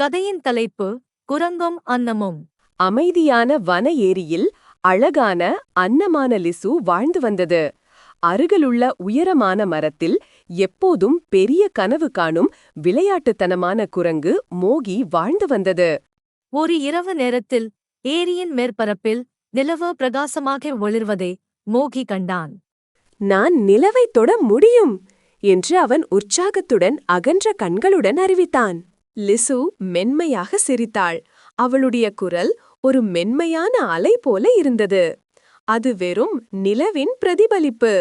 கதையின் தலைப்பு குரங்கும் அன்னமும். அமைதியான வன ஏரியில் அழகான அன்னமான லிசு வாழ்ந்து வந்தது. அருகிலுள்ள உயரமான மரத்தில் எப்போதும் பெரிய கனவு காணும் விளையாட்டுத்தனமான குரங்கு மோகி வாழ்ந்து வந்தது. ஒரு இரவு நேரத்தில் ஏரியின் மேற்பரப்பில் நிலவு பிரகாசமாக ஒளிர்வதை மோகி கண்டான். நான் நிலவை தொட முடியும் என்று அவன் உற்சாகத்துடன் அகன்ற கண்களுடன் அறிவித்தான். லிசு மென்மையாக சிரித்தாள். அவளுடைய குரல் ஒரு மென்மையான அலை போல இருந்தது. அது வெறும் நிலவின் பிரதிபலிப்பு.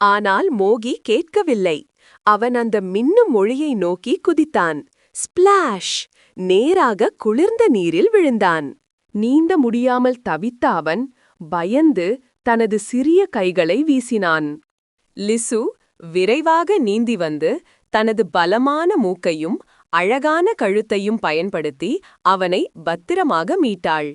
ஆனால் மோகி கேட்கவில்லை. அவன் அந்த மின்னும் மொழியை நோக்கி குதித்தான். ஸ்பிளாஷ்! நேராக குளிர்ந்த நீரில் விழுந்தான். நீந்த முடியாமல் தவித்த அவன் பயந்து தனது சிறிய கைகளை வீசினான். லிசு விரைவாக நீந்தி வந்து தனது பலமான மூக்கையும் அழகான கழுத்தையும் பயன்படுத்தி அவனை பத்திரமாக மீட்டாள்.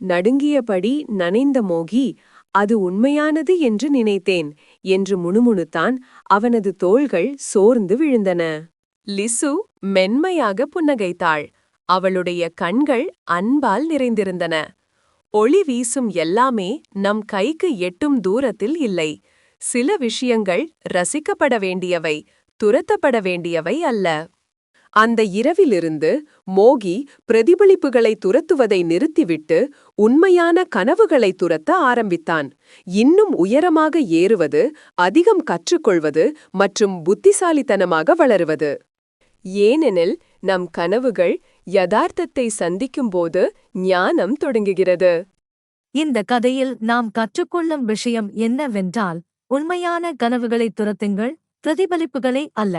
நடுங்கியபடி நனைந்த மோகி அது உண்மையானது என்று நினைத்தேன் என்று முணுமுணுத்தான் அவனது தோள்கள் சோர்ந்து விழுந்தன. லிசு மென்மையாக புன்னகைத்தாள். அவளுடைய கண்கள் அன்பால் நிறைந்திருந்தன. ஒளி வீசும் எல்லாமே நம் கைக்கு எட்டும் தூரத்தில் இல்லை. சில விஷயங்கள் ரசிக்கப்பட வேண்டியவை துரத்தப்பட வேண்டியவை அல்ல. அந்த இரவிலிருந்து மோகி பிரதிபலிப்புகளை துரத்துவதை நிறுத்திவிட்டு உண்மையான கனவுகளை துரத்த ஆரம்பித்தான். இன்னும் உயரமாக ஏறுவது அதிகம் கற்றுக்கொள்வது மற்றும் புத்திசாலித்தனமாக வளருவது. ஏனெனில் நம் கனவுகள் யதார்த்தத்தை சந்திக்கும்போது ஞானம் தொடங்குகிறது. இந்த கதையில் நாம் கற்றுக்கொள்ளும் விஷயம் என்னவென்றால் உண்மையான கனவுகளை துரத்துங்கள் பிரதிபலிப்புகளை அல்ல.